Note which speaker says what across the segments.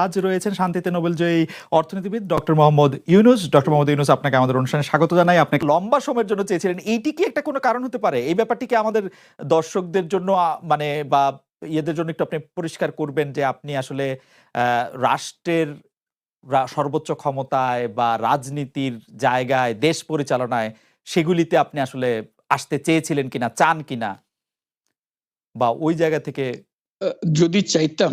Speaker 1: আজ রয়েছেন শান্তিতে নোবেল জয়ী অর্থনীতিবিদ ডক্টর মোহাম্মদ ইউনুস। ডক্টর মোহাম্মদ ইউনুস, আপনাকে আমাদের অনুষ্ঠানে স্বাগত জানাই। আপনাকে লম্বা সময়ের জন্য চেয়েছিলেন। এইটি কি একটা কোনো কারণ হতে পারে? এই ব্যাপারটি কি আমাদের দর্শকদের জন্য মানে বা ইয়েদের জন্য একটু আপনি পরিষ্কার করবেন যে আপনি আসলে রাষ্ট্রের সর্বোচ্চ ক্ষমতায় বা রাজনীতির জায়গায়, দেশ পরিচালনায় সেগুলিতে আপনি আসলে আসতে চেয়েছিলেন কিনা, চান কিনা? বা ওই জায়গা থেকে
Speaker 2: যদি চাইতাম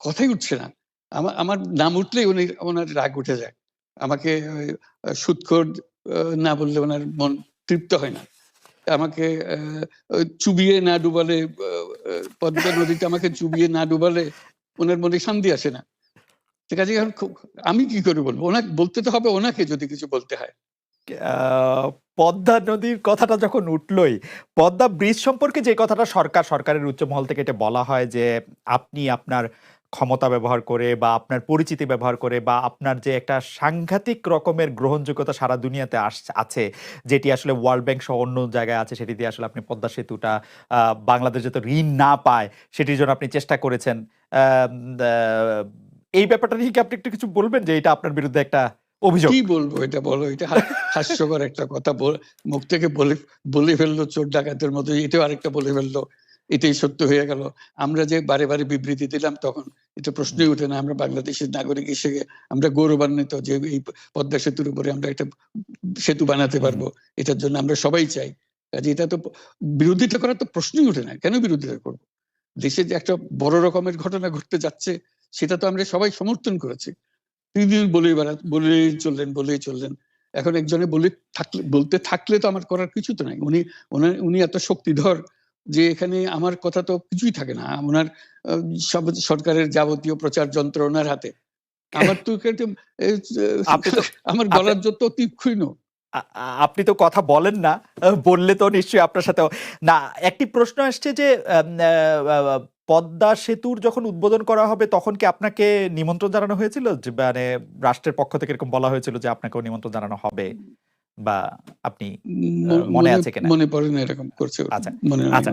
Speaker 2: কথাই উঠছে না। আমার আমার নাম উঠলেই উনি, ওনার রাগ উঠে যায়। আমাকে সুৎখোর না বললে ওনার মন তৃপ্ত হয় না। আমাকে চুবিয়ে না ডুবালে পদ্মা নদীতে আমাকে চুবিয়ে না ডুবালে ওনার মনে শান্তি আসে না। ঠিক আছে এখন আমি কি করে বলব? ওনাকে, বলতে তো হবে ওনাকে যদি কিছু বলতে হয়।
Speaker 1: পদ্মা নদীর কথাটা যখন উঠলই, পদ্মা ব্রিজ সম্পর্কে যে কথাটা সরকার, সরকারের উচ্চ মহল থেকে এটা বলা হয় যে, আপনি আপনার ক্ষমতা ব্যবহার করে বা আপনার পরিচিতি ব্যবহার করে বা আপনার যে একটা সাংঘাতিক রকমের গ্রহণযোগ্যতা সারা দুনিয়াতে আছে, যেটি আসলে ওয়ার্ল্ড ব্যাংক সহ অন্য জায়গায় আছে, সেটি দিয়ে আসলে আপনি পদ্মা সেতুটা বাংলাদেশ যাতে ঋণ না পায়, সেটির জন্য আপনি চেষ্টা করেছেন। এই ব্যাপারটা নিয়ে কি আপনি একটু কিছু বলবেন যে এটা আপনার বিরুদ্ধে একটা অভিযোগ?
Speaker 2: কি বলব এটা বলো, এটা হাস্যকর একটা কথা মুখ থেকে বলে বলে ফেলল, চোর ডাকাতের মতো এটাও আরেকটা বলে ফেলল। এটাই সত্য হয়ে গেল। আমরা যে বারে বারে বিবৃতি দিলাম, তখন এটা প্রশ্নই ওঠে না। আমরা বাংলাদেশের নাগরিক হিসেবে আমরা গৌরবান্বিত যে এই পদ্মা সেতুর উপরে আমরা একটা সেতু বানাতে পারব, এটার জন্য আমরা সবাই চাই। কাজে এটা তো বিরোধিতা করার তো প্রশ্নই ওঠে না। কেন বিরোধিতা করব? দেশে যে একটা বড় রকমের ঘটনা ঘটতে যাচ্ছে, সেটা তো আমরা সবাই সমর্থন করেছি। তিনি বলেই বেড়া, বলেই চললেন বলেই চললেন। এখন একজনে বলে থাকলে, বলতে থাকলে তো আমার করার কিছু তো নাই। উনি উনি এত শক্তিধর যে এখানে আমার কথা তো কিছুই থাকে না। ওনার সব সরকারের যাবতীয় প্রচার যন্ত্র ওনার হাতে। আমার তো আমার গলার যত তীক্ষ্ণ।
Speaker 1: আপনি তো কথা বলেন না বললে তো নিশ্চয়ই আপনার সাথে না একটি প্রশ্ন আসছে যে পদ্মা সেতুর যখন উদ্বোধন করা হবে তখন কি আপনাকে নিমন্ত্রণ জানানো হয়েছিল? যে মানে রাষ্ট্রের পক্ষ থেকে এরকম বলা হয়েছিল যে আপনাকেও নিমন্ত্রণ জানানো হবে। বা আপনি মনে আছে কিনা?
Speaker 2: মনে পড়ে না এরকম করছে
Speaker 1: আচ্ছা,
Speaker 2: মনে
Speaker 1: আচ্ছা।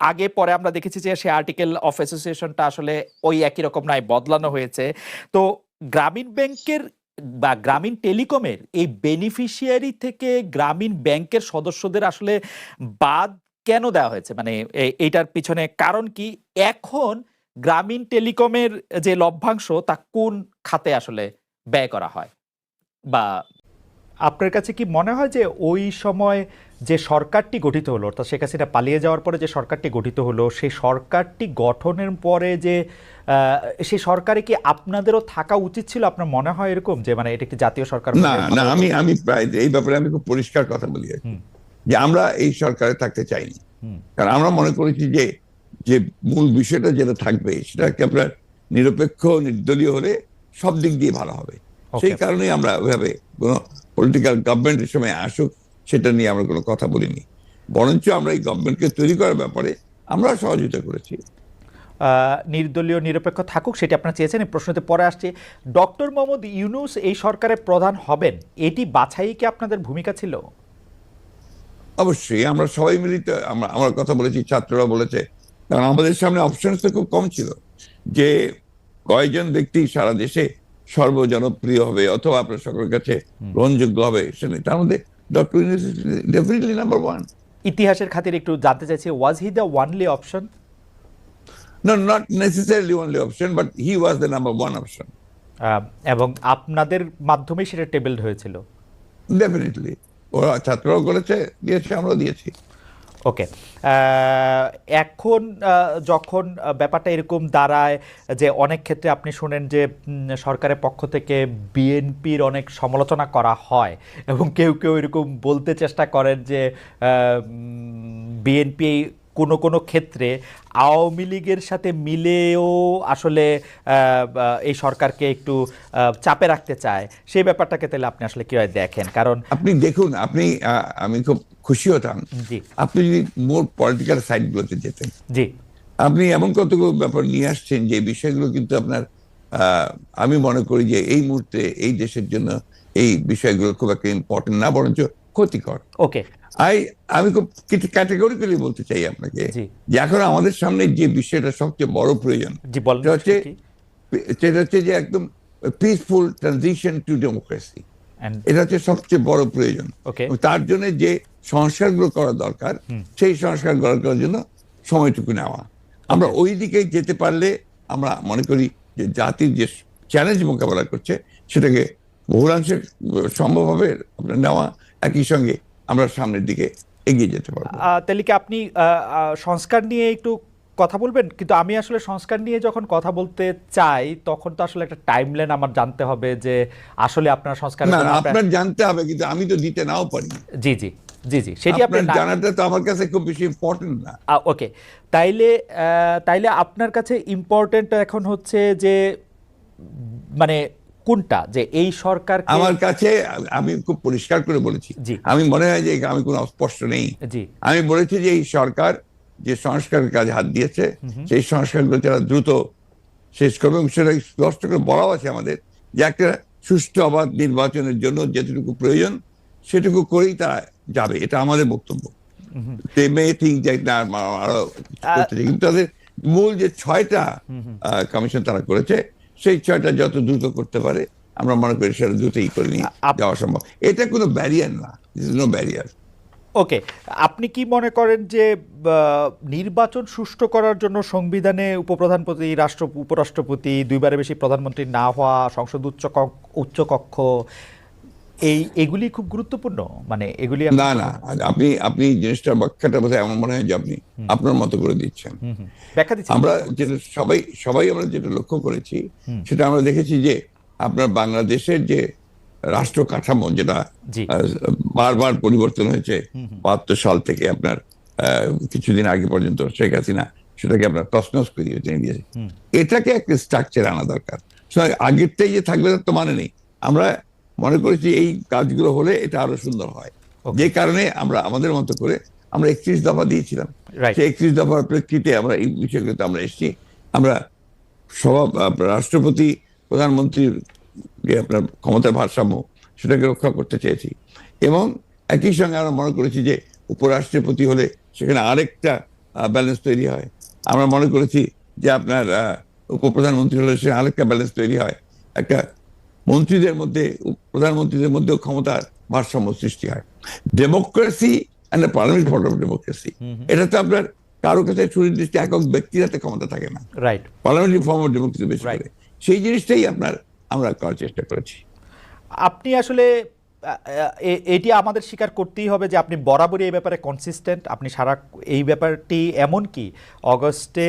Speaker 1: আগে পরে আমরা দেখেছি যে সে আর্টিকেল অফ অ্যাসোসিয়েশনটা আসলে ওই একই রকম নয়, বদলানো হয়েছে। তো গ্রামীণ ব্যাংকের বা গ্রামীণ টেলিকমের এই বেনিফিশিয়ারি থেকে গ্রামীণ ব্যাংকের সদস্যদের আসলে বাদ কেন দেওয়া হয়েছে? মানে এইটার পিছনে কারণ কি? এখন গ্রামীণ টেলিকমের যে লভ্যাংশ, তা কোন খাতে আসলে ব্যয় করা হয়? বা আপনার কাছে কি মনে হয় যে ওই সময় যে সরকারটি গঠিত হলো অর্থাৎ শেখ হাসিনা পালিয়ে যাওয়ার পরে যে সরকারটি গঠিত হলো সেই সরকারটি গঠনের পরে যে সেই সরকারে কি আপনাদেরও থাকা উচিত ছিল? আপনার মনে হয় এরকম যে মানে এটা একটি জাতীয় সরকার
Speaker 3: না না আমি আমি প্রায় এই ব্যাপারে আমি খুব পরিষ্কার কথা বলি। যে আমরা এই সরকারে থাকতে চাইনি। কারণ আমরা মনে করেছি যে যে মূল বিষয়টা যেটা থাকবে সেটাকে আপনার নিরপেক্ষ নির্দলীয় হলে সব দিক দিয়ে ভালো হবে। সেই. কারণেই আমরা ওইভাবে কোনো পলিটিক্যাল গভর্নমেন্টের সময় আসুক সেটা নিয়ে আমরা কোনো কথা বলিনি। বরঞ্চ আমরা এই গভর্নমেন্টকে তৈরি করার ব্যাপারে আমরা সহযোগিতা করেছি।
Speaker 1: নির্দলীয় নিরপেক্ষ থাকুক সেটি আপনারা চেয়েছেন এই প্রশ্নতে পরে আসছে। ডক্টর মোহাম্মদ ইউনুস এই সরকারের প্রধান হবেন এটি বাছাই কি আপনাদের ভূমিকা ছিল?
Speaker 3: অবশ্যই আমরা সবাই মিলিত আমরা আমার কথা বলেছি ছাত্ররা বলেছে কারণ আমাদের সামনে অপশন তো খুব কম ছিল। যে কয়েকজন ব্যক্তি সারা দেশে সর্বজনপ্রিয় হবে অথবা আপনার সকলের কাছে গ্রহণযোগ্য হবে সেটা তার মধ্যে ডক্টর ডেফিনেটলি নাম্বার ওয়ান
Speaker 1: ইতিহাসের খাতির একটু জানতে চাইছি was he the only option
Speaker 3: no not necessarily only option but he was the number one option
Speaker 1: এবং আপনাদের মাধ্যমে সেটা টেবিলড হয়েছিল।
Speaker 3: ডেফিনেটলি ওরা ছাত্ররাও করেছে দিয়েছে আমরাও দিয়েছি।
Speaker 1: ওকে এখন যখন ব্যাপারটা এরকম দাঁড়ায় যে অনেক ক্ষেত্রে আপনি শুনেন যে সরকারের পক্ষ থেকে বিএনপির অনেক সমালোচনা করা হয় এবং কেউ কেউ এরকম বলতে চেষ্টা করেন যে বিএনপি কোনো কোনো ক্ষেত্রে আওয়ামী লীগের সাথে মিলেও আসলে এই সরকারকে একটু চাপে রাখতে চায়। সেই ব্যাপারটাকে তাহলে আপনি আসলে কীভাবে দেখেন? কারণ
Speaker 3: আপনি দেখুন, আপনি আমি খুব খুশি হতাম। আপনি যদি মোর পলিটিক্যাল সাইড গুলোতে যেতেন।
Speaker 1: জি।
Speaker 3: আপনি এমন কতগুলো ব্যাপার নিয়ে আসছেন যে বিষয়গুলো কিন্তু আপনার আমি মনে করি যে এই মুহূর্তে এই দেশের জন্য এই বিষয়গুলো খুব একটা ইম্পর্টেন্ট না বরঞ্চ ক্ষতিকর।
Speaker 1: ওকে
Speaker 3: আই আমি খুব কিছু ক্যাটেগরিক্যালি বলতে চাই আপনাকে যে এখন আমাদের সামনে যে বিষয়টা সবচেয়ে বড় প্রয়োজন হচ্ছে সেটা হচ্ছে যে একদম পিসফুল ট্রানজিশন টু ডেমোক্রেসি এটা হচ্ছে সবচেয়ে বড় প্রয়োজন। তার জন্য যে সংস্কারগুলো করা দরকার সেই সংস্কার করার জন্য সময়টুকু নেওয়া। আমরা ওই দিকে যেতে পারলে আমরা মনে করি যে জাতির যে চ্যালেঞ্জ মোকাবেলা করছে সেটাকে বহুলাংশে সম্ভব হবে নেওয়া। একই সঙ্গে আমরা সামনের দিকে এগিয়ে যেতে পারব।
Speaker 1: তাহলে কি আপনি সংস্কার নিয়ে একটু কথা বলবেন? কিন্তু আমি আসলে সংস্কার নিয়ে যখন কথা বলতে চাই তখন তো আসলে একটা টাইমলাইন আমার জানতে হবে যে আসলে আপনার সংস্কার
Speaker 3: আপনার জানতে হবে কিন্তু আমি তো দিতে নাও পারি।
Speaker 1: জি জি জি জি সেটি
Speaker 3: আপনার জানাটা তো আমার কাছে খুব বেশি ইম্পর্টেন্ট না।
Speaker 1: ওকে তাইলে তাইলে আপনার কাছে ইম্পর্টেন্ট এখন হচ্ছে যে মানে কোনটা? যে এই সরকার
Speaker 3: আমার কাছে আমি খুব পরিষ্কার করে বলেছি। আমি মনে হয় যে আমি কোনো অস্পষ্ট নেই। আমি বলেছি যে এই সরকার যে সংস্কারের কাজে হাত দিয়েছে সেই সংস্কারগুলো যারা দ্রুত শেষ করবে এবং সেটা স্পষ্ট করে বলাও আছে আমাদের যে একটা সুষ্ঠু অবাধ নির্বাচনের জন্য যেটুকু প্রয়োজন সেটুকু করেই তারা যাবে। এটা আমাদের বক্তব্য। কিন্তু তাদের মূল যে ছয়টা কমিশন তারা করেছে সেই ছয়টা যত দ্রুত করতে পারে আমরা মনে করি সেটা দ্রুতই করে নিয়ে যাওয়া সম্ভব। এটা কোনো ব্যারিয়ার না। নো ব্যারিয়ার
Speaker 1: ওকে আপনি কি মনে করেন যে নির্বাচন সুষ্ঠু করার জন্য সংবিধানে উপপ্রধানপতি রাষ্ট্র উপরাষ্ট্রপতি দুইবারের বেশি প্রধানমন্ত্রী না হওয়া সংসদ উচ্চ ক- উচ্চ কক্ষ এই এগুলি খুব গুরুত্বপূর্ণ? মানে এগুলি
Speaker 3: না না আপনি আপনি জিনিসটার ব্যাখ্যাটা বোধহয় এমন মনে হয় যে আপনি আপনার মতো করে দিচ্ছেন।
Speaker 1: ব্যাখ্যা দিচ্ছি
Speaker 3: আমরা যেটা সবাই সবাই আমরা যেটা লক্ষ্য করেছি সেটা আমরা দেখেছি যে আপনার বাংলাদেশের যে রাষ্ট্র কাঠামো যেটা বারবার পরিবর্তন হয়েছে বাহাত্তর সাল থেকে আপনার কিছুদিন আগে পর্যন্ত শেখ হাসিনা সেটাকে আপনার তসনস করে দিয়ে টেনে দিয়েছে এটাকে একটা স্ট্রাকচার আনা দরকার। আগেরটাই যে থাকবে তার তো মানে নেই। আমরা মনে করেছি এই কাজগুলো হলে এটা আরও সুন্দর হয়। যে কারণে আমরা আমাদের মতো করে আমরা একত্রিশ দফা দিয়েছিলাম। সেই একত্রিশ দফার প্রেক্ষিতে আমরা এই বিষয়গুলোতে আমরা এসেছি। আমরা সভা রাষ্ট্রপতি প্রধানমন্ত্রীর যে আপনার ক্ষমতার ভারসাম্য সেটাকে রক্ষা করতে চেয়েছি। এবং একই সঙ্গে আমরা মনে করেছি যে উপরাষ্ট্রপতি হলে সেখানে আরেকটা ব্যালেন্স তৈরি হয়। আমরা মনে করেছি যে আপনার উপপ্রধানমন্ত্রী হলে সেখানে আরেকটা ব্যালেন্স তৈরি হয়। একটা মন্ত্রীদের মধ্যে প্রধানমন্ত্রীদের মধ্যেও ক্ষমতার ভারসাম্য সৃষ্টি হয়। Democracy and parliament form of democracy এটা তো আপনার কারও কাছে সুনির্দিষ্ট একক ব্যক্তির হাতে ক্ষমতা থাকে না।
Speaker 1: Right
Speaker 3: parliamentary form of democracy বেশি. করে সেই জিনিসটাই আপনার আমরা করার চেষ্টা করেছি।
Speaker 1: আপনি আসলে এটি আমাদের স্বীকার করতেই হবে যে আপনি বরাবরই এই ব্যাপারে কনসিস্টেন্ট আপনি সারা, এই ব্যাপারটি এমন কি অগস্টে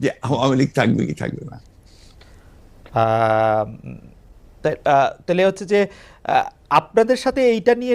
Speaker 3: যে আওয়ামী থাকবে কি থাকবে না
Speaker 1: তাহলে হচ্ছে যে আহ, আপনাদের সাথে এইটা নিয়ে